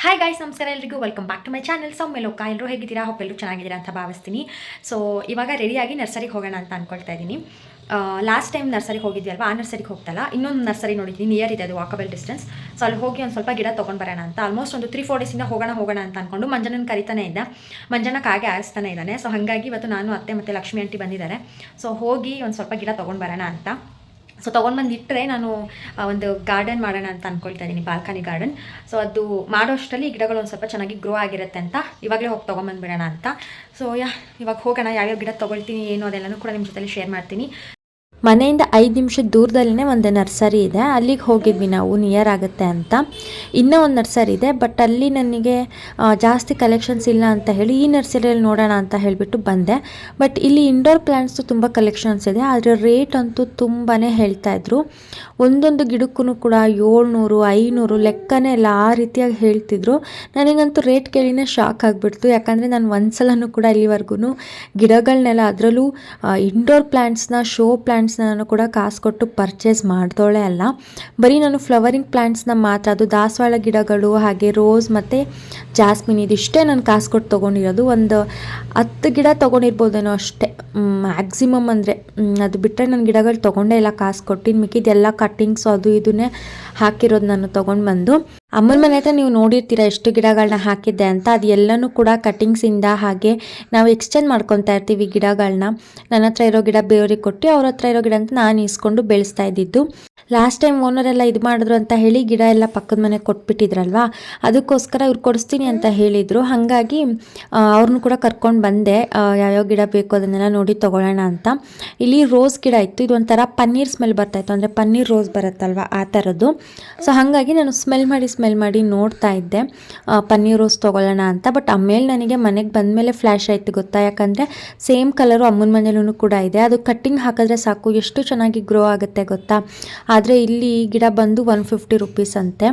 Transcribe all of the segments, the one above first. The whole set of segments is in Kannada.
ಹಾಯ್ ಗಾಯ್ಸ್ ನಮಸ್ಕಾರ ಎಲ್ರಿಗೂ. Welcome back to my channel Soumya Loka ಎಲ್ಲರೂ ಹೇಗಿದ್ದೀರಾ? ಹೊಪ್ಪೆಲ್ಲರೂ ಚೆನ್ನಾಗಿದ್ದೀರಾ ಅಂತ ಭಾವಿಸ್ತೀನಿ. ಸೊ ಇವಾಗ ರೆಡಿಯಾಗಿ ನರ್ಸರಿಗೆ ಹೋಗೋಣ ಅಂತ ಅಂದ್ಕೊಳ್ತಾ ಇದ್ದೀನಿ. ಲಾಸ್ಟ್ ಟೈಮ್ ನರ್ಸರಿಗೆ ಹೋಗಿದ್ಯಲ್ವಾ? ಆ ನರ್ಸರಿಗೆ ಹೋಗ್ತಲ್ಲ. ಇನ್ನೊಂದು ನರ್ಸರಿ ನೋಡಿದ್ದೀನಿ. ನಿಯರ್ ಇದೆ ಅದು ವಾಕಬಲ್ ಡಿಸ್ಟೆನ್ಸ್ ಸೊ ಅಲ್ಲಿ ಹೋಗಿ ಒಂದು ಸ್ವಲ್ಪ ಗಿಡ ತೊಗೊಂಡು ಬರೋಣ ಅಂತ. ಆಲ್ಮೋಸ್ಟ್ ಒಂದು ತ್ರೀ ಫೋರ್ ಡೇಸಿಂದ ಹೋಗೋಣ ಹೋಗೋಣ ಅಂತ ಅಂದ್ಕೊಂಡು ಮಂಜನನ ಕರಿತಾನೆ ಇದ್ದ. ಮಂಜನ ಕಾಗೆ ಆರಿಸ್ತಾನೆ ಇದ್ದಾನೆ. ಸೊ ಹಾಗಾಗಿ ಇವತ್ತು ನಾನು ಅತ್ತೆ ಮತ್ತು ಲಕ್ಷ್ಮಿ ಆಂಟಿ ಬಂದಿದ್ದಾರೆ. ಸೊ ಹೋಗಿ ಒಂದು ಸ್ವಲ್ಪ ಗಿಡ ತೊಗೊಂಡು ಬರೋಣ ಅಂತ. ಸೊ ತೊಗೊಂಡು ಬಂದು ಇಟ್ಟರೆ ನಾನು ಒಂದು ಗಾರ್ಡನ್ ಮಾಡೋಣ ಅಂತ ಅಂದ್ಕೊಳ್ತಾ ಇದ್ದೀನಿ ಬಾಲ್ಕನಿ ಗಾರ್ಡನ್ ಸೊ ಅದು ಮಾಡೋ ಅಷ್ಟರಲ್ಲಿ ಗಿಡಗಳು ಒಂದು ಸ್ವಲ್ಪ ಚೆನ್ನಾಗಿ ಗ್ರೋ ಆಗಿರುತ್ತೆ ಅಂತ ಇವಾಗಲೇ ಹೋಗಿ ತೊಗೊಂಬಂದ್ಬಿಡೋಣ ಅಂತ. ಸೊ ಯಾ, ಇವಾಗ ಹೋಗೋಣ, ಯಾವ್ಯಾವ ಗಿಡ ತೊಗೊಳ್ತೀನಿ, ಏನು ಅದೆಲ್ಲನೂ ಕೂಡ ನಿಮ್ಮ ಜೊತೆಲಿ ಶೇರ್ ಮಾಡ್ತೀನಿ. ಮನೆಯಿಂದ ಐದು ನಿಮಿಷದ ದೂರದಲ್ಲೇ ಒಂದು ನರ್ಸರಿ ಇದೆ. ಅಲ್ಲಿಗೆ ಹೋಗಿದ್ವಿ ನಾವು ನಿಯರ್ ಆಗುತ್ತೆ ಅಂತ. ಇನ್ನೂ ಒಂದು ನರ್ಸರಿ ಇದೆ ಬಟ್ ಅಲ್ಲಿ ನನಗೆ ಜಾಸ್ತಿ ಕಲೆಕ್ಷನ್ಸ್ ಇಲ್ಲ ಅಂತ ಹೇಳಿ ಈ ನರ್ಸರಿಯಲ್ಲಿ ನೋಡೋಣ ಅಂತ ಹೇಳಿಬಿಟ್ಟು ಬಂದೆ. ಬಟ್ ಇಲ್ಲಿ ಇಂಡೋರ್ ಪ್ಲ್ಯಾಂಟ್ಸು ತುಂಬ ಕಲೆಕ್ಷನ್ಸ್ ಇದೆ. ಆದರೆ ರೇಟ್ ಅಂತೂ ತುಂಬಾ ಹೇಳ್ತಾ ಇದ್ರು. ಒಂದೊಂದು ಗಿಡಕ್ಕೂ ಕೂಡ ಏಳ್ನೂರು, ಐನೂರು ಲೆಕ್ಕನೇ ಇಲ್ಲ, ಆ ರೀತಿಯಾಗಿ ಹೇಳ್ತಿದ್ರು. ನನಗಂತೂ ರೇಟ್ ಕೇಳಿನೇ ಶಾಕ್ ಆಗಿಬಿಡ್ತು. ಯಾಕಂದರೆ ನಾನು ಒಂದು ಸಲನೂ ಕೂಡ ಇಲ್ಲಿವರೆಗೂ ಗಿಡಗಳನ್ನೆಲ್ಲ ಅದರಲ್ಲೂ ಇಂಡೋರ್ ಪ್ಲ್ಯಾಂಟ್ಸ್ನ ಶೋ ಪ್ಲ್ಯಾಂಟ್ಸ್ನ ನಾನು ಕೂಡ ಕಾಸು ಕೊಟ್ಟು ಪರ್ಚೇಸ್ ಮಾಡ್ದೋಳೆ ಅಲ್ಲ. ಬರೀ ನಾನು ಫ್ಲವರಿಂಗ್ ಪ್ಲ್ಯಾಂಟ್ಸ್ನ ಮಾತ್ರ, ಅದು ದಾಸವಾಳ ಗಿಡಗಳು ಹಾಗೆ ರೋಸ್ ಮತ್ತು ಜಾಸ್ಮಿನ್ ಇದಿಷ್ಟೇ ನಾನು ಕಾಸು ಕೊಟ್ಟು ತೊಗೊಂಡಿರೋದು. ಒಂದು ಹತ್ತು ಗಿಡ ತೊಗೊಂಡಿರ್ಬೋದೇನೋ ಅಷ್ಟೇ. ಮ್ಯಾಕ್ಸಿಮಮ್ ಅಂದರೆ ಅದು ಬಿಟ್ಟರೆ ನಾನು ಗಿಡಗಳು ತೊಗೊಂಡೇ ಇಲ್ಲ ಕಾಸು ಕೊಟ್ಟಿನ ಮಿಕ್ಕಿದೆಲ್ಲ ಕಟ್ಟಿಂಗ್ಸು ಅದು ಇದನ್ನೇ ಹಾಕಿರೋದು ನಾನು ತೊಗೊಂಡು ಬಂದು ಅಮ್ಮನ ಮನೆ ಹತ್ರ ನೀವು ನೋಡಿರ್ತೀರ ಎಷ್ಟು ಗಿಡಗಳನ್ನ ಹಾಕಿದ್ದೆ ಅಂತ. ಅದು ಎಲ್ಲನೂ ಕೂಡ ಕಟ್ಟಿಂಗ್ಸಿಂದ ಹಾಗೆ ನಾವು ಎಕ್ಸ್ಚೇಂಜ್ ಮಾಡ್ಕೊತಾ ಇರ್ತೀವಿ ಗಿಡಗಳನ್ನ ನನ್ನ ಹತ್ರ ಇರೋ ಗಿಡ ಬೇರೆಯವ್ರಿಗೆ ಕೊಟ್ಟು ಅವ್ರ ಹತ್ರ ಇರೋ ಗಿಡ ಅಂತ ನಾನು ಇಸ್ಕೊಂಡು ಬೆಳೆಸ್ತಾ ಇದ್ದಿದ್ದು. ಲಾಸ್ಟ್ ಟೈಮ್ ಓನರೆಲ್ಲ ಇದು ಮಾಡಿದ್ರು ಅಂತ ಹೇಳಿ ಗಿಡ ಎಲ್ಲ ಪಕ್ಕದ ಮನೆ ಕೊಟ್ಬಿಟ್ಟಿದ್ರಲ್ವಾ? ಅದಕ್ಕೋಸ್ಕರ ಇವ್ರು ಕೊಡಿಸ್ತೀನಿ ಅಂತ ಹೇಳಿದರು. ಹಾಗಾಗಿ ಅವ್ರನ್ನೂ ಕೂಡ ಕರ್ಕೊಂಡು ಬಂದೆ. ಯಾವ್ಯಾವ ಗಿಡ ಬೇಕು ಅದನ್ನೆಲ್ಲ ನೋಡಿ ತೊಗೊಳ್ಳೋಣ ಅಂತ. ಇಲ್ಲಿ ರೋಸ್ ಗಿಡ ಇತ್ತು. ಇದು ಒಂಥರ ಪನ್ನೀರ್ ಸ್ಮೆಲ್ ಬರ್ತಾಯಿತ್ತು ಅಂದರೆ ಪನ್ನೀರ್ ರೋಸ್ ಬರುತ್ತಲ್ವ ಆ ಥರದ್ದು ಸೊ ಹಾಗಾಗಿ ನಾನು ಸ್ಮೆಲ್ ಮಾಡಿ ಸ್ಮೆಲ್ ಮಾಡಿ ನೋಡ್ತಾ ಇದ್ದೆ. ಪನ್ನೀರ್ ರೋಸ್ ತೊಗೊಳ್ಳೋಣ ಅಂತ. ಬಟ್ ಆಮೇಲೆ ನನಗೆ ಮನೆಗೆ ಬಂದಮೇಲೆ ಫ್ಲ್ಯಾಶ್ ಆಯಿತು ಗೊತ್ತಾ? ಯಾಕಂದರೆ ಸೇಮ್ ಕಲರು ಅಮ್ಮನ ಮನೇಲೂ ಕೂಡ ಇದೆ. ಅದು ಕಟ್ಟಿಂಗ್ ಹಾಕಿದ್ರೆ ಸಾಕು. ಎಷ್ಟು ಚೆನ್ನಾಗಿ ಗ್ರೋ ಆಗುತ್ತೆ ಗೊತ್ತಾ? ಆದರೆ ಇಲ್ಲಿ ಗಿಡ ಬಂದು ಒನ್ ಫಿಫ್ಟಿ ರುಪೀಸ್ ಅಂತೆ.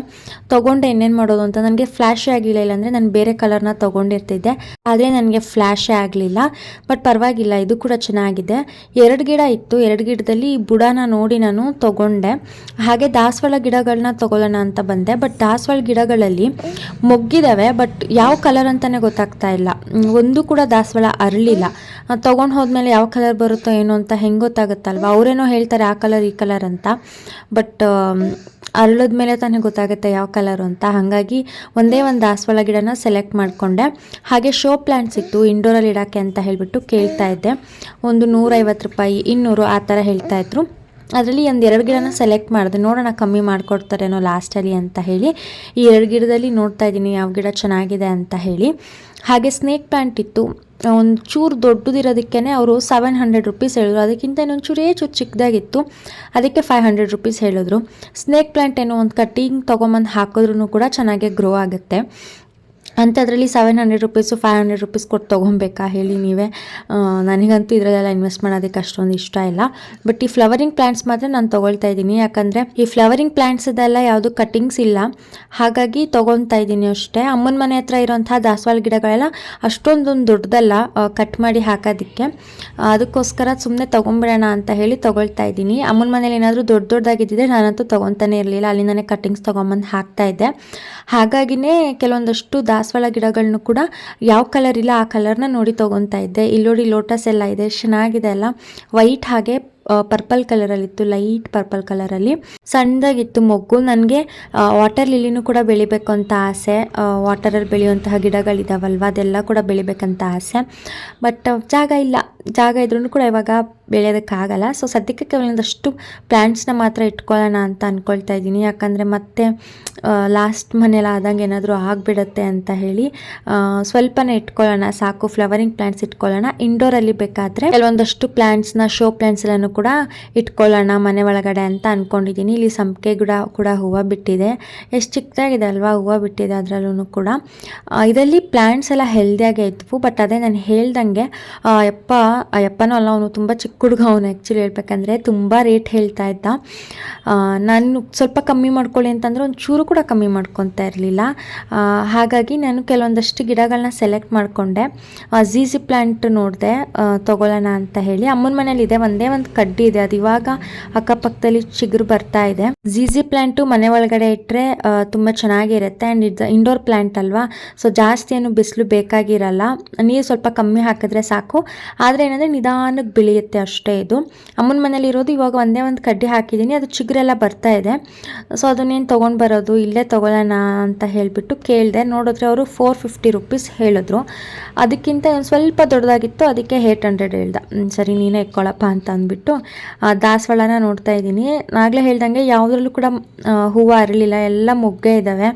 ತೊಗೊಂಡೆ ಇನ್ನೇನು ಮಾಡೋದು ಅಂತ? ನನಗೆ ಫ್ಲ್ಯಾಶೇ ಆಗಲಿಲ್ಲ ಇಲ್ಲಾಂದರೆ ನಾನು ಬೇರೆ ಕಲರ್ನ ತೊಗೊಂಡಿರ್ತಿದ್ದೆ. ಆದರೆ ನನಗೆ ಫ್ಲ್ಯಾಶೇ ಆಗಲಿಲ್ಲ. ಬಟ್ ಪರವಾಗಿಲ್ಲ. ಇದು ಕೂಡ ಚೆನ್ನಾಗಿದೆ. ಎರಡು ಗಿಡ ಇತ್ತು. ಎರಡು ಗಿಡದಲ್ಲಿ ಬುಡನ ನೋಡಿ ನಾನು ತೊಗೊಂಡೆ. ಹಾಗೆ ದಾಸವಾಳ ಗಿಡಗಳನ್ನ ತೊಗೊಳ್ಳೋಣ ಅಂತ ಬಂದೆ. ಬಟ್ ಗಿಡಗಳಲ್ಲಿ ಮೊಗ್ಗಿದ್ದಾವೆ ಬಟ್ ಯಾವ ಕಲರ್ ಅಂತಲೇ ಗೊತ್ತಾಗ್ತಾ ಇಲ್ಲ. ಒಂದು ಕೂಡ ದಾಸವಾಳ ಅರಳಿಲ್ಲ. ತೊಗೊಂಡು ಹೋದ್ಮೇಲೆ ಯಾವ ಕಲರ್ ಬರುತ್ತೋ ಏನೋ ಅಂತ ಹೆಂಗೆ ಗೊತ್ತಾಗುತ್ತಲ್ವ? ಅವರೇನೋ ಹೇಳ್ತಾರೆ ಆ ಕಲರ್ ಈ ಕಲರ್ ಅಂತ. ಬಟ್ ಅರಳದ ಮೇಲೆ ತಾನೇ ಗೊತ್ತಾಗುತ್ತೆ ಯಾವ ಕಲರು ಅಂತ. ಹಾಗಾಗಿ ಒಂದೇ ಒಂದು ದಾಸವಾಳ ಗಿಡನ ಸೆಲೆಕ್ಟ್ ಮಾಡಿಕೊಂಡೆ. ಹಾಗೆ ಶೋ ಪ್ಲ್ಯಾಂಟ್ಸ್ ಇತ್ತು ಇಂಡೋರಲ್ಲಿ ಇಡೋಕ್ಕೆ ಅಂತ ಹೇಳಿಬಿಟ್ಟು ಕೇಳ್ತಾ ಇದ್ದೆ. ಒಂದು ನೂರೈವತ್ತು ರೂಪಾಯಿ, ಇನ್ನೂರು ಆ ಥರ ಹೇಳ್ತಾ ಇದ್ರು. ಅದರಲ್ಲಿ ಒಂದು ಎರಡು ಗಿಡನ ಸೆಲೆಕ್ಟ್ ಮಾಡಿದೆ. ನೋಡೋಣ ಕಮ್ಮಿ ಮಾಡಿಕೊಡ್ತಾರೇನೋ ಲಾಸ್ಟಲ್ಲಿ ಅಂತ ಹೇಳಿ. ಈ ಎರಡು ಗಿಡದಲ್ಲಿ ನೋಡ್ತಾ ಇದ್ದೀನಿ ಯಾವ ಗಿಡ ಚೆನ್ನಾಗಿದೆ ಅಂತ ಹೇಳಿ. ಹಾಗೆ ಸ್ನೇಕ್ ಪ್ಲಾಂಟ್ ಇತ್ತು. ಒಂದು ಚೂರು ದೊಡ್ಡದಿರೋದಕ್ಕೇ ಅವರು ಸೆವೆನ್ ಹಂಡ್ರೆಡ್ ರುಪೀಸ್ ಹೇಳಿದ್ರು. ಅದಕ್ಕಿಂತ ಇನ್ನೊಂದು ಚೂರೇ ಚೂರು ಚಿಕ್ಕದಾಗಿತ್ತು ಅದಕ್ಕೆ ಫೈವ್ ಹಂಡ್ರೆಡ್ ರುಪೀಸ್ ಹೇಳಿದ್ರು. ಸ್ನೇಕ್ ಪ್ಲ್ಯಾಂಟ್ ಏನೋ ಒಂದು ಕಟ್ಟಿಂಗ್ ತೊಗೊಂಬಂದು ಹಾಕಿದ್ರೂ ಕೂಡ ಚೆನ್ನಾಗೇ ಗ್ರೋ ಆಗುತ್ತೆ. ಅಂಥದ್ರಲ್ಲಿ seven hundred rupees five hundred rupees ಕೊಟ್ಟು ತೊಗೊಬೇಕಾ ಹೇಳಿ ನೀವೇ. ನನಗಂತೂ ಇದರಲ್ಲೆಲ್ಲ ಇನ್ವೆಸ್ಟ್ ಮಾಡೋದಕ್ಕೆ ಅಷ್ಟೊಂದು ಇಷ್ಟ ಇಲ್ಲ. ಬಟ್ ಈ ಫ್ಲವರಿಂಗ್ ಪ್ಲ್ಯಾಂಟ್ಸ್ ಮಾತ್ರ ನಾನು ತೊಗೊಳ್ತಾ ಇದ್ದೀನಿ. ಯಾಕಂದರೆ ಈ ಫ್ಲವರಿಂಗ್ ಪ್ಲ್ಯಾಂಟ್ಸ್ದೆಲ್ಲ ಯಾವುದು ಕಟ್ಟಿಂಗ್ಸ್ ಇಲ್ಲ. ಹಾಗಾಗಿ ತೊಗೊತಾ ಇದ್ದೀನಿ ಅಷ್ಟೇ. ಅಮ್ಮನ ಮನೆ ಹತ್ರ ಇರೋಂಥ ದಾಸವಾಳ ಗಿಡಗಳೆಲ್ಲ ಅಷ್ಟೊಂದೊಂದು ದೊಡ್ಡದಲ್ಲ ಕಟ್ ಮಾಡಿ ಹಾಕೋದಕ್ಕೆ. ಅದಕ್ಕೋಸ್ಕರ ಸುಮ್ಮನೆ ತೊಗೊಂಬಿಡೋಣ ಅಂತ ಹೇಳಿ ತೊಗೊಳ್ತಾ ಇದ್ದೀನಿ. ಅಮ್ಮನ ಮನೇಲಿ ಏನಾದರೂ ದೊಡ್ಡ ದೊಡ್ಡದಾಗಿದ್ದಿದ್ರೆ ನಾನಂತೂ ತೊಗೊತಾನೆ ಇರಲಿಲ್ಲ. ಅಲ್ಲಿಂದನೇ ಕಟ್ಟಿಂಗ್ಸ್ ತೊಗೊಂಬಂದು ಹಾಕ್ತಾ ಇದ್ದೆ. ಹಾಗಾಗಿಯೇ ಕೆಲವೊಂದಷ್ಟು ದಾಸವಾಳ ಗಿಡಗಳನ್ನು ಕೂಡ ಯಾವ ಕಲರ್ ಇಲ್ಲ ಆ ಕಲರ್ನ ನೋಡಿ ತೊಗೊತಾ ಇದ್ದೆ. ಇಲ್ಲಿ ನೋಡಿ ಲೋಟಸ್ ಎಲ್ಲ ಇದೆ, ಚೆನ್ನಾಗಿದೆ ಅಲ್ಲ ವೈಟ್ ಹಾಗೆ ಪರ್ಪಲ್ ಕಲರಲ್ಲಿತ್ತು ಲೈಟ್ ಪರ್ಪಲ್ ಕಲರಲ್ಲಿ ಸಣ್ಣದಾಗಿತ್ತು ಮೊಗ್ಗು. ನನಗೆ ವಾಟರ್ ಲಿಲಿನೂ ಕೂಡ ಬೆಳಿಬೇಕು ಅಂತ ಆಸೆ. ವಾಟರಲ್ಲಿ ಬೆಳೆಯುವಂತಹ ಗಿಡಗಳಿದಾವಲ್ವ, ಅದೆಲ್ಲ ಕೂಡ ಬೆಳಿಬೇಕಂತ ಆಸೆ. ಬಟ್ ಜಾಗ ಇಲ್ಲ. ಜಾಗ ಇದ್ರೂ ಕೂಡ ಇವಾಗ ಬೆಳೆಯೋದಕ್ಕಾಗಲ್ಲ. ಸೊ ಸದ್ಯಕ್ಕೆ ಕೆಲವೊಂದಷ್ಟು ಪ್ಲ್ಯಾಂಟ್ಸ್ನ ಮಾತ್ರ ಇಟ್ಕೊಳ್ಳೋಣ ಅಂತ ಅಂದ್ಕೊಳ್ತಾ ಇದ್ದೀನಿ. ಯಾಕಂದರೆ ಮತ್ತೆ ಲಾಸ್ಟ್ ಮನೇಲಿ ಆದಂಗೆ ಏನಾದರೂ ಆಗಿಬಿಡುತ್ತೆ ಅಂತ ಹೇಳಿ ಸ್ವಲ್ಪನೇ ಇಟ್ಕೊಳ್ಳೋಣ. ಸಾಕು ಫ್ಲವರಿಂಗ್ ಪ್ಲ್ಯಾಂಟ್ಸ್ ಇಟ್ಕೊಳ್ಳೋಣ. ಇಂಡೋರಲ್ಲಿ ಬೇಕಾದರೆ ಕೆಲವೊಂದಷ್ಟು ಪ್ಲ್ಯಾಂಟ್ಸ್ನ ಶೋ ಪ್ಲ್ಯಾಂಟ್ಸ್ ಎಲ್ಲನೂ ಕೂಡ ಇಟ್ಕೊಳ್ಳೋಣ ಮನೆ ಒಳಗಡೆ ಅಂತ ಅಂದ್ಕೊಂಡಿದ್ದೀನಿ ಇಲ್ಲಿ ಸಂಪಿಗೆ ಗಿಡ ಕೂಡ ಹೂವು ಬಿಟ್ಟಿದೆ. ಎಷ್ಟು ಚಿಕ್ಕದಾಗಿದೆ ಅಲ್ವಾ? ಹೂವು ಬಿಟ್ಟಿದೆ ಅದರಲ್ಲೂ ಕೂಡ. ಇದರಲ್ಲಿ ಪ್ಲ್ಯಾಂಟ್ಸ್ ಎಲ್ಲ ಹೆಲ್ದಿಯಾಗೇ ಇದ್ವು. ಬಟ್ ಅದೇ ನಾನು ಹೇಳ್ದಂಗೆ ಯಪ್ಪ ಆ ಯಪ್ಪನೂ ಅಲ್ಲ, ಅವನು ತುಂಬ ಚಿಕ್ಕ ಹುಡುಗ ಅವನು ಆ್ಯಕ್ಚುಲಿ ಹೇಳ್ಬೇಕಂದ್ರೆ ತುಂಬ ರೇಟ್ ಹೇಳ್ತಾ ಇದ್ದ. ನಾನು ಸ್ವಲ್ಪ ಕಮ್ಮಿ ಮಾಡ್ಕೊಳ್ಳಿ ಅಂತಂದರೆ ಒಂದು ಚೂರು ಕೂಡ ಕಮ್ಮಿ ಮಾಡ್ಕೊತಾ ಇರಲಿಲ್ಲ. ಹಾಗಾಗಿ ನಾನು ಕೆಲವೊಂದಷ್ಟು ಗಿಡಗಳನ್ನ ಸೆಲೆಕ್ಟ್ ಮಾಡಿಕೊಂಡೆ. ಝೀಸಿ ಪ್ಲ್ಯಾಂಟ್ ನೋಡಿದೆ ತೊಗೊಳ್ಳೋಣ ಅಂತ ಹೇಳಿ. ಅಮ್ಮನ ಮನೇಲಿ ಇದೆ, ಒಂದೇ ಒಂದು ಕಡ್ಡಿ ಇದೆ. ಅದು ಇವಾಗ ಅಕ್ಕಪಕ್ಕದಲ್ಲಿ ಚಿಗುರು ಬರ್ತಾ ಇದೆ. ಝೀಸಿ ಪ್ಲ್ಯಾಂಟು ಮನೆ ಒಳಗಡೆ ಇಟ್ಟರೆ ತುಂಬ ಚೆನ್ನಾಗಿರುತ್ತೆ. ಆ್ಯಂಡ್ ಇದು ಇಂಡೋರ್ ಪ್ಲ್ಯಾಂಟ್ ಅಲ್ವಾ? ಸೊ ಜಾಸ್ತಿ ಏನು ಬಿಸಿಲು ಬೇಕಾಗಿರಲ್ಲ. ನೀರು ಸ್ವಲ್ಪ ಕಮ್ಮಿ ಹಾಕಿದ್ರೆ ಸಾಕು. ಆದರೆ ಏನಂದರೆ ನಿಧಾನಕ್ಕೆ ಬೆಳೆಯುತ್ತೆ ಅಷ್ಟೇ ಇದು. ಅಮ್ಮನ ಮನೇಲಿ ಇರೋದು ಇವಾಗ ಒಂದೇ ಒಂದು ಕಡ್ಡಿ ಹಾಕಿದ್ದೀನಿ, ಅದು ಚಿಗುರೆಲ್ಲ ಬರ್ತಾ ಇದೆ. ಸೊ ಅದನ್ನೇನು ತೊಗೊಂಡು ಬರೋದು, ಇಲ್ಲೇ ತೊಗೊಳ್ಳೋಣ ಅಂತ ಹೇಳಿಬಿಟ್ಟು ಕೇಳಿದೆ. ನೋಡಿದ್ರೆ ಅವರು ಫೋರ್ ಫಿಫ್ಟಿ ರುಪೀಸ್ ಹೇಳಿದ್ರು. ಅದಕ್ಕಿಂತ ಸ್ವಲ್ಪ ದೊಡ್ಡದಾಗಿತ್ತು, ಅದಕ್ಕೆ ಏಯ್ಟ್ ಹಂಡ್ರೆಡ್ ಹೇಳ್ದೆ. ಸರಿ, ನೀನೇ ಇಟ್ಕೊಳ್ಳಪ್ಪ ಅಂತ ಅಂದ್ಬಿಟ್ಟು ದಾಸವಾಳನ ನೋಡ್ತಾ ಇದ್ದೀನಿ. ಆಗಲೇ ಹೇಳ್ದಂಗೆ ಯಾವುದ್ರಲ್ಲೂ ಕೂಡ ಹೂವು ಅರಳಿಲ್ಲ ಎಲ್ಲ ಮೊಗ್ಗೆ ಇದ್ದಾವೆ.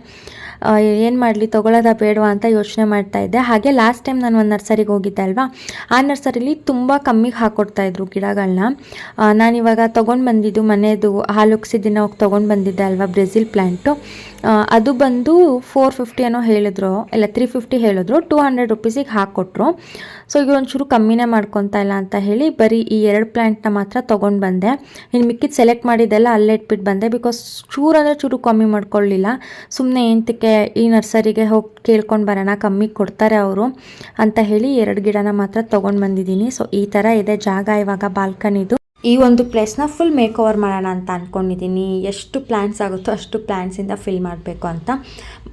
ಏನು ಮಾಡಲಿ, ತೊಗೊಳೋದ ಬೇಡವಾ ಅಂತ ಯೋಚನೆ ಮಾಡ್ತಾ ಇದ್ದೆ. ಹಾಗೆ ಲಾಸ್ಟ್ ಟೈಮ್ ನಾನು ಒಂದು ನರ್ಸರಿಗೆ ಹೋಗಿದ್ದೆ ಅಲ್ವಾ? ಆ ನರ್ಸರಿಲಿ ತುಂಬ ಕಮ್ಮಿಗೆ ಹಾಕ್ಕೊಡ್ತಾ ಇದ್ರು ಗಿಡಗಳನ್ನ ನಾನಿವಾಗ ತೊಗೊಂಡು ಬಂದಿದ್ದು ಮನೆಯದು ಹಾಲು ಉಕ್ಸಿದ ದಿನ ಹೋಗಿ ತೊಗೊಂಡು ಬಂದಿದ್ದೆ ಅಲ್ವಾ ಬ್ರೆಜಿಲ್ ಪ್ಲ್ಯಾಂಟು ಅದು ಬಂದು ಫೋರ್ ಫಿಫ್ಟಿ ಏನೋ ಹೇಳಿದ್ರು, ಇಲ್ಲ ತ್ರೀ ಫಿಫ್ಟಿ ಹೇಳಿದ್ರು ಟೂ ಹಂಡ್ರೆಡ್ ರುಪೀಸಿಗೆ ಹಾಕ್ಕೊಟ್ರು ಸೊ ಈಗ ಒಂಚೂರು ಕಮ್ಮಿನೇ ಮಾಡ್ಕೊತಾ ಇಲ್ಲ ಅಂತ ಹೇಳಿ ಬರೀ ಈ ಎರಡು ಪ್ಲ್ಯಾಂಟ್ನ ಮಾತ್ರ ತೊಗೊಂಡು ಬಂದೆ. ಇನ್ನು ಮಿಕ್ಕಿದ್ದು ಸೆಲೆಕ್ಟ್ ಮಾಡಿದ್ದೆಲ್ಲ ಅಲ್ಲೇ ಇಟ್ಬಿಟ್ಟು ಬಂದೆ ಬಿಕಾಸ್ ಚೂರು ಅಂದರೆ ಚೂರು ಕಮ್ಮಿ ಮಾಡ್ಕೊಳ್ಳಿಲ್ಲ ಸುಮ್ಮನೆ ಏಂತಕ್ಕೆ ಈ ನರ್ಸರಿಗೆ ಹೋಗಿ ಕೇಳ್ಕೊಂಡು ಬರೋಣ, ಕಮ್ಮಿ ಕೊಡ್ತಾರೆ ಅವರು ಅಂತ ಹೇಳಿ ಎರಡು ಗಿಡನ ಮಾತ್ರ ತೊಗೊಂಡು ಬಂದಿದ್ದೀನಿ. ಸೊ, ಈ ಥರ ಇದೆ ಜಾಗ ಇವಾಗ ಬಾಲ್ಕನಿದು ಈ ಒಂದು ಪ್ಲೇಸ್ನ ಫುಲ್ ಮೇಕ್ ಓವರ್ ಮಾಡೋಣ ಅಂತ ಅಂದ್ಕೊಂಡಿದ್ದೀನಿ ಎಷ್ಟು ಪ್ಲ್ಯಾನ್ಸ್ ಆಗುತ್ತೋ ಅಷ್ಟು ಪ್ಲ್ಯಾನ್ಸಿಂದ ಫಿಲ್ ಮಾಡಬೇಕು ಅಂತ.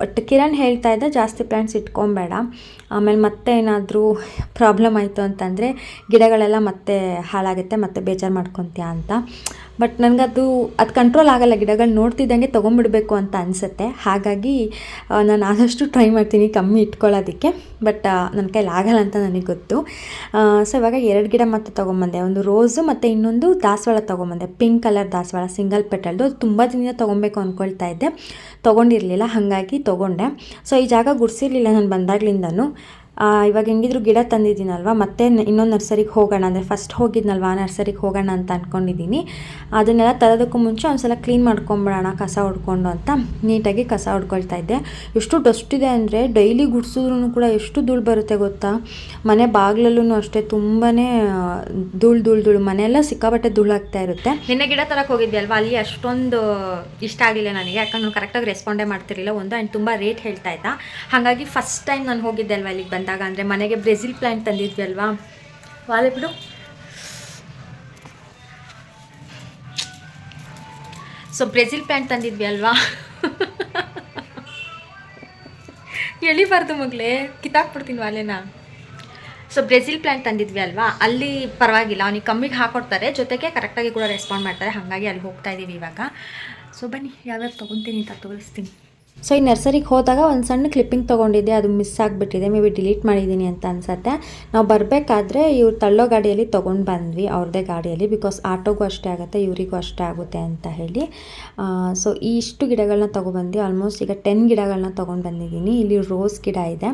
ಬಟ್ ಕಿರಣ್ ಹೇಳ್ತಾ ಇದ್ದ, ಜಾಸ್ತಿ ಪ್ಲ್ಯಾನ್ಸ್ ಇಟ್ಕೊಬೇಡ. ಆಮೇಲೆ ಮತ್ತೆ ಏನಾದರೂ ಪ್ರಾಬ್ಲಮ್ ಆಯಿತು ಅಂತಂದರೆ ಗಿಡಗಳೆಲ್ಲ ಮತ್ತೆ ಹಾಳಾಗುತ್ತೆ, ಮತ್ತೆ ಬೇಜಾರು ಮಾಡ್ಕೊತೀಯ ಅಂತ. ಬಟ್ ನನಗದು ಅದು ಕಂಟ್ರೋಲ್ ಆಗಲ್ಲ, ಗಿಡಗಳು ನೋಡ್ತಿದ್ದಂಗೆ ತೊಗೊಂಬಿಡಬೇಕು ಅಂತ ಅನಿಸುತ್ತೆ. ಹಾಗಾಗಿ ನಾನು ಆದಷ್ಟು ಟ್ರೈ ಮಾಡ್ತೀನಿ ಕಮ್ಮಿ ಇಟ್ಕೊಳ್ಳೋದಕ್ಕೆ. ಬಟ್ ನನ್ನ ಕೈಲಿ ಆಗಲ್ಲ ಅಂತ ನನಗೆ ಗೊತ್ತು. ಸೊ ಇವಾಗ ಎರಡು ಗಿಡ ಮತ್ತೆ ತೊಗೊಂಬಂದೆ. ಒಂದು ರೋಸು ಮತ್ತು ಇನ್ನೊಂದು ದಾಸವಾಳ ತೊಗೊಂಬಂದೆ. ಪಿಂಕ್ ಕಲರ್ ದಾಸವಾಳ ಸಿಂಗಲ್ ಪೆಟಲ್ದು ಅದು ತುಂಬ ದಿನದಿಂದ ತೊಗೊಬೇಕು ಅಂದ್ಕೊಳ್ತಾ ಇದ್ದೆ. ತೊಗೊಂಡಿರಲಿಲ್ಲ, ಹಾಗಾಗಿ ತೊಗೊಂಡೆ. ಸೊ ಈ ಜಾಗ ಗುಡ್ಸಿರ್ಲಿಲ್ಲ ನಾನು ಬಂದಾಗ್ಲಿಂದನೂ. ಇವಾಗ ಹೆಂಗಿದ್ರು ಗಿಡ ತಂದಿದ್ದೀನಲ್ವ? ಮತ್ತೆ ಇನ್ನೊಂದು ನರ್ಸರಿಗೆ ಹೋಗೋಣ, ಅಂದರೆ ಫಸ್ಟ್ ಹೋಗಿದ್ನಲ್ವ ಆ ನರ್ಸರಿಗೆ ಹೋಗೋಣ ಅಂತ ಅಂದ್ಕೊಂಡಿದ್ದೀನಿ ಅದನ್ನೆಲ್ಲ ತರೋದಕ್ಕೂ ಮುಂಚೆ ಒಂದ್ಸಲ ಕ್ಲೀನ್ ಮಾಡ್ಕೊಂಬಿಡೋಣ, ಕಸ ಹೊಡ್ಕೊಂಡು ಅಂತ ನೀಟಾಗಿ ಕಸ ಹೊಡ್ಕೊಳ್ತಾ ಇದ್ದೆ. ಎಷ್ಟು ಡಸ್ಟ್ ಇದೆ ಅಂದರೆ ಡೈಲಿ ಗುಡ್ಸಿದ್ರು ಕೂಡ ಎಷ್ಟು ಧೂಳು ಬರುತ್ತೆ ಗೊತ್ತಾ? ಮನೆ ಬಾಗ್ಲಲ್ಲೂ ಅಷ್ಟೇ ತುಂಬಾ ಧೂಳು ಧೂಳು ಧೂಳು, ಮನೆಯೆಲ್ಲ ಸಿಕ್ಕಾಪಟ್ಟೆ ಧೂಳು ಆಗ್ತಾ ಇರುತ್ತೆ. ನಿನ್ನೆ ಗಿಡ ತರಕ್ಕೆ ಹೋಗಿದ್ದೆ ಅಲ್ವಾ ಅಲ್ಲಿ ಅಷ್ಟೊಂದು ಇಷ್ಟ ಆಗಲಿಲ್ಲ ನನಗೆ, ಯಾಕಂದ್ರೆ ಕರೆಕ್ಟಾಗಿ ರೆಸ್ಪಾಂಡೇ ಮಾಡ್ತಿರಲಿಲ್ಲ. ಒಂದು ಆ್ಯಂಡ್ ತುಂಬ ರೇಟ್ ಹೇಳ್ತಾ ಇದ್ದ. ಹಾಗಾಗಿ ಫಸ್ಟ್ ಟೈಮ್ ನಾನು ಹೋಗಿದ್ದೆ ಅಲ್ವಾ ಇಲ್ಲಿಗೆ ಬಂದಾಗ ಅಂದರೆ ಮನೆಗೆ ಬ್ರೆಜಿಲ್ ಪ್ಲ್ಯಾಂಟ್ ತಂದಿದ್ವಿ ಅಲ್ವಾ? ವಾಲೆ ಬಿಡು. ಸೊ ಬ್ರೆಜಿಲ್ ಪ್ಲ್ಯಾಂಟ್ ತಂದಿದ್ವಿ ಅಲ್ವಾ? ಎಳಿಬಾರ್ದು ಮಗಳೇ ಕಿತ್ತಾಕ್ಬಿಡ್ತೀನಿ ವಾಲೆನ. ಸೊ ಬ್ರೆಜಿಲ್ ಪ್ಲ್ಯಾಂಟ್ ತಂದಿದ್ವಿ ಅಲ್ವಾ? ಅಲ್ಲಿ ಪರವಾಗಿಲ್ಲ, ಅವ್ನಿಗೆ ಕಮ್ಮಿಗೆ ಹಾಕೊಡ್ತಾರೆ. ಜೊತೆಗೆ ಕರೆಕ್ಟಾಗಿ ಕೂಡ ರೆಸ್ಪಾಂಡ್ ಮಾಡ್ತಾರೆ. ಹಾಗಾಗಿ ಅಲ್ಲಿ ಹೋಗ್ತಾ ಇದ್ದೀವಿ ಇವಾಗ. ಸೊ ಬನ್ನಿ ಯಾವ್ಯಾವ ತೊಗೊತೀನಿ ಅಂತ ತೋರಿಸ್ತೀನಿ. ಸೊ ಈ ನರ್ಸರಿಗೆ ಹೋದಾಗ ಒಂದು ಸಣ್ಣ ಕ್ಲಿಪ್ಪಿಂಗ್ ತೊಗೊಂಡಿದ್ದೆ. ಅದು ಮಿಸ್ ಆಗಿಬಿಟ್ಟಿದೆ. ಮೇ ಬಿ ಡಿಲೀಟ್ ಮಾಡಿದ್ದೀನಿ ಅಂತ ಅನ್ಸತ್ತೆ. ನಾವು ಬರಬೇಕಾದ್ರೆ ಇವ್ರು ತಳ್ಳೋ ಗಾಡಿಯಲ್ಲಿ ತೊಗೊಂಡು ಬಂದ್ವಿ ಅವ್ರದ್ದೇ ಗಾಡಿಯಲ್ಲಿ ಬಿಕಾಸ್ ಆಟೋಗೂ ಅಷ್ಟೇ ಆಗುತ್ತೆ, ಇವರಿಗೂ ಅಷ್ಟೇ ಆಗುತ್ತೆ ಅಂತ ಹೇಳಿ. ಸೊ ಈ ಇಷ್ಟು ಗಿಡಗಳನ್ನ ತೊಗೊಬಂದು ಆಲ್ಮೋಸ್ಟ್ ಈಗ ಟೆನ್ ಗಿಡಗಳನ್ನ ತೊಗೊಂಡು ಬಂದಿದ್ದೀನಿ. ಇಲ್ಲಿ ರೋಸ್ ಗಿಡ ಇದೆ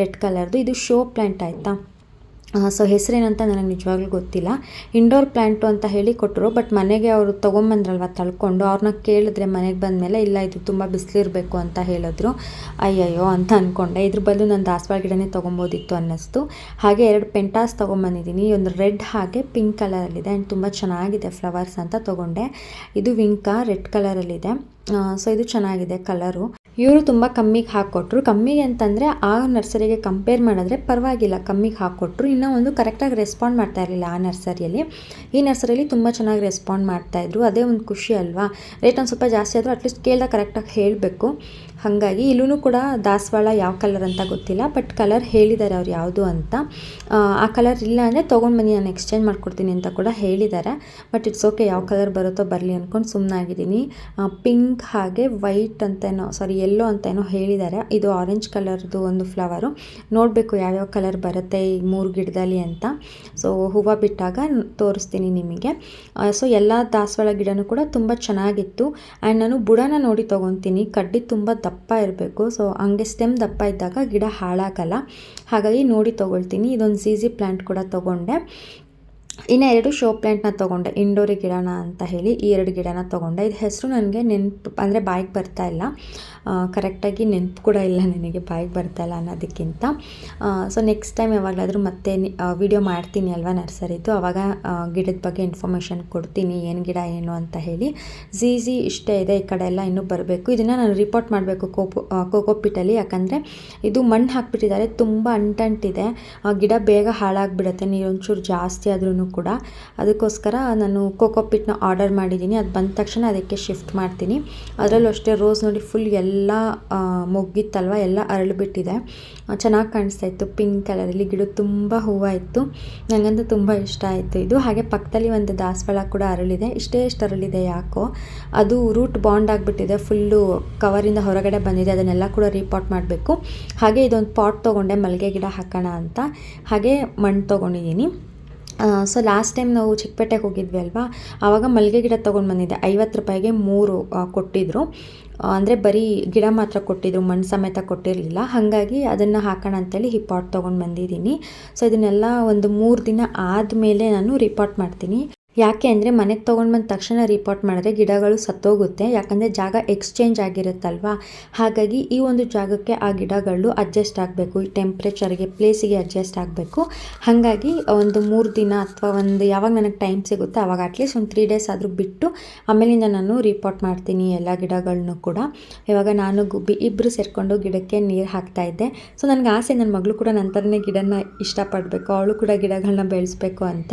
ರೆಡ್ ಕಲರ್ದು ಇದು ಶೋ ಪ್ಲ್ಯಾಂಟ್ ಆಯಿತಾ? ಸೊ ಹೆಸರೇನಂತ ನನಗೆ ನಿಜವಾಗ್ಲೂ ಗೊತ್ತಿಲ್ಲ. ಇಂಡೋರ್ ಪ್ಲ್ಯಾಂಟು ಅಂತ ಹೇಳಿ ಕೊಟ್ಟರು ಬಟ್ ಮನೆಗೆ ಅವರು ತೊಗೊಂಬಂದ್ರಲ್ವ ತಳ್ಕೊಂಡು ಅವ್ರನ್ನ ಕೇಳಿದ್ರೆ ಮನೆಗೆ ಬಂದಮೇಲೆ, ಇಲ್ಲ, ಇದು ತುಂಬ ಬಿಸಿಲಿರಬೇಕು ಅಂತ ಹೇಳಿದ್ರು. ಅಯ್ಯಯ್ಯೋ, ಅಂತ ಅಂದ್ಕೊಂಡೆ ಇದ್ರ ಬದಲು ನಾನು ದಾಸವಾಳ ಗಿಡನೇ ತೊಗೊಬೋದಿತ್ತು ಅನ್ನಿಸ್ತು. ಹಾಗೆ ಎರಡು ಪೆಂಟಾಸ್ ತೊಗೊಂಬಂದಿದ್ದೀನಿ. ಒಂದು ರೆಡ್ ಹಾಗೆ ಪಿಂಕ್ ಕಲರಲ್ಲಿದೆ. ಆ್ಯಂಡ್ ತುಂಬ ಚೆನ್ನಾಗಿದೆ ಫ್ಲವರ್ಸ್ ಅಂತ ತೊಗೊಂಡೆ. ಇದು ವಿಂಕ ರೆಡ್ ಕಲರಲ್ಲಿದೆ. ಸೊ ಇದು ಚೆನ್ನಾಗಿದೆ ಕಲರು. ಇವರು ತುಂಬ ಕಮ್ಮಿಗೆ ಹಾಕ್ಕೊಟ್ರು ಕಮ್ಮಿಗೆ ಅಂತಂದರೆ ಆ ನರ್ಸರಿಗೆ ಕಂಪೇರ್ ಮಾಡಿದ್ರೆ ಪರವಾಗಿಲ್ಲ. ಕಮ್ಮಿಗೆ ಹಾಕ್ಕೊಟ್ರು ಇನ್ನೂ ಒಂದು ಕರೆಕ್ಟಾಗಿ ರೆಸ್ಪಾಂಡ್ ಮಾಡ್ತಾ ಇರಲಿಲ್ಲ ಆ ನರ್ಸರಿಯಲ್ಲಿ. ಈ ನರ್ಸರಿಯಲ್ಲಿ ತುಂಬ ಚೆನ್ನಾಗಿ ರೆಸ್ಪಾಂಡ್ ಮಾಡ್ತಾಯಿದ್ರು ಅದೇ ಒಂದು ಖುಷಿ ಅಲ್ವಾ? ರೇಟ್ ಒಂದು ಸ್ವಲ್ಪ ಜಾಸ್ತಿ ಆದರೂ ಅಟ್ಲೀಸ್ಟ್ ಕೇಳ್ದಾಗ ಕರೆಕ್ಟಾಗಿ ಹೇಳಬೇಕು. ಹಾಗಾಗಿ ಇಲ್ಲೂ ಕೂಡ ದಾಸವಾಳ ಯಾವ ಕಲರ್ ಅಂತ ಗೊತ್ತಿಲ್ಲ ಬಟ್ ಕಲರ್ ಹೇಳಿದ್ದಾರೆ ಅವ್ರು ಯಾವುದು ಅಂತ. ಆ, ಕಲರ್ ಇಲ್ಲ ಅಂದರೆ ತೊಗೊಂಡು ಬನ್ನಿ ನಾನು ಎಕ್ಸ್ಚೇಂಜ್ ಮಾಡ್ಕೊಡ್ತೀನಿ ಅಂತ ಕೂಡ ಹೇಳಿದ್ದಾರೆ. ಬಟ್ ಇಟ್ಸ್ ಓಕೆ ಯಾವ ಕಲರ್ ಬರುತ್ತೋ ಬರಲಿ ಅಂದ್ಕೊಂಡು ಸುಮ್ಮನಾಗಿದ್ದೀನಿ ಪಿಂಕ್ ಹಾಗೆ ವೈಟ್ ಅಂತೇನೋ ಸಾರಿ ಯೆಲ್ಲೋ ಅಂತೇನೋ ಹೇಳಿದ್ದಾರೆ. ಇದು ಆರೆಂಜ್ ಕಲರ್ದು ಒಂದು ಫ್ಲವರು ನೋಡಬೇಕು ಯಾವ್ಯಾವ ಕಲರ್ ಬರುತ್ತೆ ಈ ಮೂರು ಗಿಡದಲ್ಲಿ ಅಂತ. ಸೊ ಹೂವು ಬಿಟ್ಟಾಗ ತೋರಿಸ್ತೀನಿ ನಿಮಗೆ. ಸೊ ಎಲ್ಲ ದಾಸವಾಳ ಗಿಡನೂ ಕೂಡ ತುಂಬ ಚೆನ್ನಾಗಿತ್ತು. ಆ್ಯಂಡ್ ನಾನು ಬುಡನ ನೋಡಿ ತೊಗೊತೀನಿ. ಕಡ್ಡಿ ತುಂಬ ದಪ್ಪ ಇರಬೇಕು. ಸೊ ಹಂಗೆ ಸ್ಟೆಮ್ ದಪ್ಪ ಇದ್ದಾಗ ಗಿಡ ಹಾಳಾಗಲ್ಲ. ಹಾಗಾಗಿ ನೋಡಿ ತೊಗೊಳ್ತೀನಿ. ಇದೊಂದು ಝೀಝಿ ಪ್ಲ್ಯಾಂಟ್ ಕೂಡ ತೊಗೊಂಡೆ. ಇನ್ನು ಎರಡು ಶೋ ಪ್ಲ್ಯಾಂಟ್ನ ತೊಗೊಂಡೆ. ಇಂಡೋರಿ ಗಿಡನ ಅಂತ ಹೇಳಿ ಈ ಎರಡು ಗಿಡನ ತೊಗೊಂಡೆ. ಇದು ಹೆಸರು ನನಗೆ ನೆನಪು ಅಂದರೆ ಬಾಯಿಗೆ ಬರ್ತಾ ಇಲ್ಲ. ಕರೆಕ್ಟಾಗಿ ನೆನಪು ಕೂಡ ಇಲ್ಲ ನನಗೆ ಬಾಯಿಗೆ ಬರ್ತಾ ಇಲ್ಲ ಅನ್ನೋದಕ್ಕಿಂತ. ಸೊ ನೆಕ್ಸ್ಟ್ ಟೈಮ್ ಯಾವಾಗಲಾದರೂ ಮತ್ತೆ ವಿಡಿಯೋ ಮಾಡ್ತೀನಿ ಅಲ್ವಾ ನರ್ಸರಿದು. ಆವಾಗ ಗಿಡದ ಬಗ್ಗೆ ಇನ್ಫಾರ್ಮೇಷನ್ ಕೊಡ್ತೀನಿ. ಏನು ಗಿಡ, ಏನು ಅಂತ ಹೇಳಿ. ಝೀಝಿ ಇಷ್ಟೇ ಇದೆ. ಈ ಕಡೆ ಎಲ್ಲ ಇನ್ನೂ ಬರಬೇಕು. ಇದನ್ನು ನಾನು ರಿಪೋರ್ಟ್ ಮಾಡಬೇಕು ಕೋಪೋ ಕೋಕೋಪಿಟಲ್ಲಿ ಯಾಕಂದರೆ ಇದು ಮಣ್ಣು ಹಾಕಿಬಿಟ್ಟಿದ್ದಾರೆ. ತುಂಬ ಅಂಟಂಟಿದೆ. ಗಿಡ ಬೇಗ ಹಾಳಾಗಿಬಿಡುತ್ತೆ. ನೀರು ಒಂಚೂರು ಜಾಸ್ತಿ ಆದ್ರೂ ಕೂಡ. ಅದಕ್ಕೋಸ್ಕರ ನಾನು ಕೋಕೋಪಿಟ್ನ ಆರ್ಡರ್ ಮಾಡಿದ್ದೀನಿ. ಅದು ಬಂದ ತಕ್ಷಣ ಅದಕ್ಕೆ ಶಿಫ್ಟ್ ಮಾಡ್ತೀನಿ. ಅದರಲ್ಲೂ ಅಷ್ಟೇ ರೋಸ್ ನೋಡಿ ಫುಲ್ ಎಲ್ಲ ಮುಗ್ಗಿತ್ತಲ್ವ? ಎಲ್ಲ ಅರಳಿಬಿಟ್ಟಿದೆ. ಚೆನ್ನಾಗಿ ಕಾಣಿಸ್ತಾ ಇತ್ತು. ಪಿಂಕ್ ಕಲರಲ್ಲಿ ಗಿಡ ತುಂಬ ಹೂವು ಇತ್ತು ನನಗಂತೂ ತುಂಬ ಇಷ್ಟ ಆಯಿತು ಇದು. ಹಾಗೆ ಪಕ್ಕದಲ್ಲಿ ಒಂದು ದಾಸವಾಳ ಕೂಡ ಅರಳಿದೆ. ಇಷ್ಟೇ ಇಷ್ಟು ಅರಳಿದೆ ಯಾಕೋ. ಅದು ರೂಟ್ ಬಾಂಡ್ ಆಗಿಬಿಟ್ಟಿದೆ. ಫುಲ್ಲು ಕವರಿಂದ ಹೊರಗಡೆ ಬಂದಿದೆ. ಅದನ್ನೆಲ್ಲ ಕೂಡ ರೀಪಾಟ್ ಮಾಡಬೇಕು. ಹಾಗೆ ಇದೊಂದು ಪಾಟ್ ತೊಗೊಂಡೆ. ಮಲ್ಲಿಗೆ ಗಿಡ ಹಾಕೋಣ ಅಂತ. ಹಾಗೆ ಮಣ್ಣು ತೊಗೊಂಡಿದ್ದೀನಿ. ಸೊ ಲಾಸ್ಟ್ ಟೈಮ್ ನಾವು ಚಿಕ್ಕಪೇಟೆಗೆ ಹೋಗಿದ್ವಿ ಅಲ್ವಾ? ಆವಾಗ ಮಲ್ಲಿಗೆ ಗಿಡ ತೊಗೊಂಡು ಬಂದಿದ್ದೆ. ಐವತ್ತು ರೂಪಾಯಿಗೆ ಮೂರು ಕೊಟ್ಟಿದ್ರು. ಅಂದರೆ ಬರೀ ಗಿಡ ಮಾತ್ರ ಕೊಟ್ಟಿದ್ರು, ಮಣ್ಣು ಸಮೇತ ಕೊಟ್ಟಿರಲಿಲ್ಲ. ಹಾಗಾಗಿ ಅದನ್ನು ಹಾಕೋಣ ಅಂತೇಳಿ ಹಿಪಾಟ್ ಪಾಟ್ ತೊಗೊಂಡು ಬಂದಿದ್ದೀನಿ. ಸೊ ಇದನ್ನೆಲ್ಲ ಒಂದು ಮೂರು ದಿನ ಆದಮೇಲೆ ನಾನು ರಿಪಾರ್ಟ್ ಮಾಡ್ತೀನಿ. ಯಾಕೆ ಅಂದರೆ ಮನೆಗೆ ತೊಗೊಂಡು ಬಂದ ತಕ್ಷಣ ರಿಪೋರ್ಟ್ ಮಾಡಿದ್ರೆ ಗಿಡಗಳು ಸತ್ತೋಗುತ್ತೆ. ಯಾಕಂದರೆ ಜಾಗ ಎಕ್ಸ್ಚೇಂಜ್ ಆಗಿರುತ್ತಲ್ವಾ? ಹಾಗಾಗಿ ಈ ಒಂದು ಜಾಗಕ್ಕೆ ಆ ಗಿಡಗಳು ಅಡ್ಜಸ್ಟ್ ಆಗಬೇಕು. ಈ ಟೆಂಪ್ರೇಚರ್ಗೆ ಪ್ಲೇಸಿಗೆ ಅಡ್ಜಸ್ಟ್ ಆಗಬೇಕು. ಹಾಗಾಗಿ ಒಂದು ಮೂರು ದಿನ ಅಥವಾ ಒಂದು ಯಾವಾಗ ನನಗೆ ಟೈಮ್ ಸಿಗುತ್ತೆ ಆವಾಗ ಅಟ್ಲೀಸ್ಟ್ ಒಂದು ತ್ರೀ ಡೇಸ್ ಆದರೂ ಬಿಟ್ಟು ಆಮೇಲಿಂದ ನಾನು ರಿಪೋರ್ಟ್ ಮಾಡ್ತೀನಿ ಎಲ್ಲ ಗಿಡಗಳನ್ನು ಕೂಡ. ಇವಾಗ ನಾನು ಗುಬ್ಬಿ ಇಬ್ಬರು ಸೇರಿಕೊಂಡು ಗಿಡಕ್ಕೆ ನೀರು ಹಾಕ್ತಾ ಇದ್ದೆ. ಸೊ ನನಗೆ ಆಸೆ ನನ್ನ ಮಗಳು ಕೂಡ ನಂತರನೇ ಗಿಡನ ಇಷ್ಟಪಡಬೇಕು, ಅವಳು ಕೂಡ ಗಿಡಗಳನ್ನ ಬೆಳೆಸ್ಬೇಕು ಅಂತ.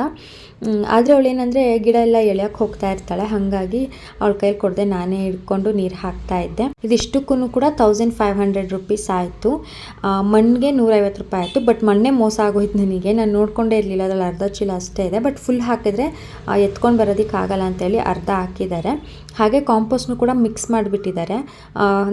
ಆದರೆ ಅವಳು ಏನಂದರೆ ಗಿಡ ಎಲ್ಲ ಎಳೆಯೋಕೆ ಹೋಗ್ತಾ ಇರ್ತಾಳೆ. ಹಾಗಾಗಿ ಅವಳ ಕೈಲಿ ಕೊಡದೆ ನಾನೇ ಹಿಡ್ಕೊಂಡು ನೀರು ಹಾಕ್ತಾ ಇದ್ದೆ. ಇದಿಷ್ಟಕ್ಕೂ ಕೂಡ ತೌಸಂಡ್ ಫೈವ್ ಹಂಡ್ರೆಡ್ ರುಪೀಸ್ ಆಯಿತು. ಮಣ್ಣಿಗೆ ನೂರೈವತ್ತು ರೂಪಾಯಿ ಆಯಿತು. ಬಟ್ ಮಣ್ಣೆ ಮೋಸ ಆಗೋಯ್ತು ನನಗೆ. ನಾನು ನೋಡ್ಕೊಂಡೇ ಇರಲಿಲ್ಲ. ಅದ್ರಲ್ಲಿ ಅರ್ಧ ಚೀಲ ಅಷ್ಟೇ ಇದೆ. ಬಟ್ ಫುಲ್ ಹಾಕಿದ್ರೆ ಎತ್ಕೊಂಡು ಬರೋದಕ್ಕೆ ಆಗಲ್ಲ ಅಂತೇಳಿ ಅರ್ಧ ಹಾಕಿದ್ದಾರೆ. ಹಾಗೆ ಕಾಂಪೋಸ್ಟ್ನು ಕೂಡ ಮಿಕ್ಸ್ ಮಾಡಿಬಿಟ್ಟಿದ್ದಾರೆ.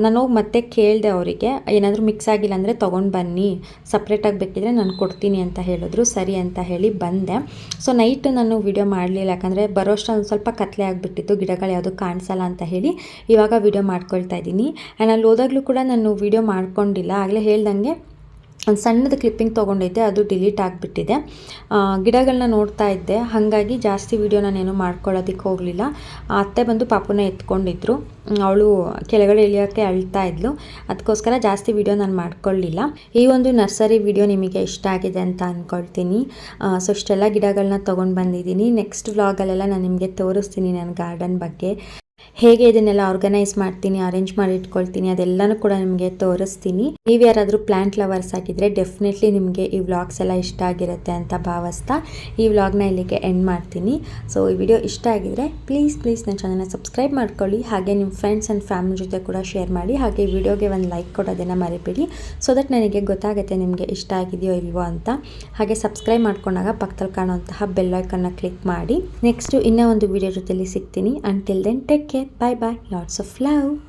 ನಾನು ಮತ್ತೆ ಕೇಳಿದೆ ಅವರಿಗೆ, ಏನಾದರೂ ಮಿಕ್ಸ್ ಆಗಿಲ್ಲ ಅಂದರೆ ತೊಗೊಂಡು ಬನ್ನಿ ಸಪ್ರೇಟಾಗಿ ಬೇಕಿದ್ರೆ ನಾನು ಕೊಡ್ತೀನಿ ಅಂತ ಹೇಳಿದ್ರು, ಸರಿ ಅಂತ ಹೇಳಿ ಬಂದೆ. ಸೊ ನೈಟ್ ನಾನು ವಿಡಿಯೋ ಮಾಡಲಿಲ್ಲ, ಯಾಕಂದರೆ ಬರೋಷ್ಟು ಒಂದು ಸ್ವಲ್ಪ ಕತ್ಲೆ ಆಗಿಬಿಟ್ಟಿತ್ತು, ಗಿಡಗಳು ಯಾವುದು ಕಾಣಿಸಲ್ಲ ಅಂತ ಹೇಳಿ ಇವಾಗ ವಿಡಿಯೋ ಮಾಡ್ಕೊಳ್ತಾ ಇದ್ದೀನಿ. ಆ್ಯಂಡ್ ಅಲ್ಲಿ ಹೋದಾಗಲೂ ಕೂಡ ನಾನು ವಿಡಿಯೋ ಮಾಡ್ಕೊಂಡಿಲ್ಲ, ಆಗಲೇ ಹೇಳ್ದಂಗೆ ಒಂದು ಸಣ್ಣದು ಕ್ಲಿಪ್ಪಿಂಗ್ ತೊಗೊಂಡಿದ್ದೆ, ಅದು ಡಿಲೀಟ್ ಆಗಿಬಿಟ್ಟಿದೆ. ಗಿಡಗಳನ್ನ ನೋಡ್ತಾ ಇದ್ದೆ. ಹಾಗಾಗಿ ಜಾಸ್ತಿ ವೀಡಿಯೋ ನಾನೇನು ಮಾಡ್ಕೊಳ್ಳೋದಕ್ಕೆ ಹೋಗಲಿಲ್ಲ. ಅತ್ತೆ ಬಂದು ಪಾಪುನ ಎತ್ಕೊಂಡಿದ್ರು. ಅವಳು ಕೆಳಗಡೆ ಇಳಿಯೋಕ್ಕೆ ಅಳ್ತಾ ಇದ್ಲು. ಅದಕ್ಕೋಸ್ಕರ ಜಾಸ್ತಿ ವೀಡಿಯೋ ನಾನು ಮಾಡ್ಕೊಳ್ಳಿಲ್ಲ. ಈ ಒಂದು ನರ್ಸರಿ ವಿಡಿಯೋ ನಿಮಗೆ ಇಷ್ಟ ಆಗಿದೆ ಅಂತ ಅಂದ್ಕೊಳ್ತೀನಿ ಸೊ, ಇಷ್ಟೆಲ್ಲ ಗಿಡಗಳನ್ನ ತೊಗೊಂಡು ಬಂದಿದ್ದೀನಿ. ನೆಕ್ಸ್ಟ್ ವ್ಲಾಗಲ್ಲೆಲ್ಲ ನಾನು ನಿಮಗೆ ತೋರಿಸ್ತೀನಿ ನನ್ನ ಗಾರ್ಡನ್ ಬಗ್ಗೆ. ಹೇಗೆ ಇದನ್ನೆಲ್ಲ ಆರ್ಗನೈಸ್ ಮಾಡ್ತೀನಿ ಅರೇಂಜ್ ಮಾಡಿ ಇಟ್ಕೊಳ್ತೀನಿ, ಅದೆಲ್ಲನೂ ಕೂಡ ನಿಮಗೆ ತೋರಿಸ್ತೀನಿ. ನೀವು ಯಾರಾದರೂ ಪ್ಲಾಂಟ್ ಲವರ್ಸ್ ಆಗಿದ್ದರೆ ಡೆಫಿನೆಟ್ಲಿ ನಿಮಗೆ ಈ ವ್ಲಾಗ್ಸ್ ಎಲ್ಲ ಇಷ್ಟ ಆಗಿರುತ್ತೆ ಅಂತ ಭಾವಿಸ್ತಾ ಈ ವ್ಲಾಗ್ನ ಇಲ್ಲಿಗೆ ಎಂಡ್ ಮಾಡ್ತೀನಿ. ಸೊ ಈ ವಿಡಿಯೋ ಇಷ್ಟ ಆಗಿದ್ರೆ ಪ್ಲೀಸ್ ಪ್ಲೀಸ್ ನನ್ನ ಚಾನಲ್ನ ಸಬ್ಸ್ಕ್ರೈಬ್ ಮಾಡ್ಕೊಳ್ಳಿ, ಹಾಗೆ ನಿಮ್ಮ ಫ್ರೆಂಡ್ಸ್ ಆ್ಯಂಡ್ ಫ್ಯಾಮಿಲಿ ಜೊತೆ ಕೂಡ ಶೇರ್ ಮಾಡಿ, ಹಾಗೆ ವಿಡಿಯೋಗೆ ಒಂದು ಲೈಕ್ ಕೊಡೋದನ್ನು ಮರಿಬೇಡಿ ಸೊ ದಟ್ ನನಗೆ ಗೊತ್ತಾಗುತ್ತೆ ನಿಮಗೆ ಇಷ್ಟ ಆಗಿದೆಯೋ ಇಲ್ವೋ ಅಂತ. ಹಾಗೆ ಸಬ್ಸ್ಕ್ರೈಬ್ ಮಾಡ್ಕೊಂಡಾಗ ಪಕ್ಕದಲ್ಲಿ ಕಾಣುವಂತಹ ಬೆಲ್ ಐಕನ್ನ ಕ್ಲಿಕ್ ಮಾಡಿ. ನೆಕ್ಸ್ಟು ಇನ್ನೂ ಒಂದು ವಿಡಿಯೋ ಜೊತೆಲಿ ಸಿಗ್ತೀನಿ. Until then take take care. Bye bye. Lots of love.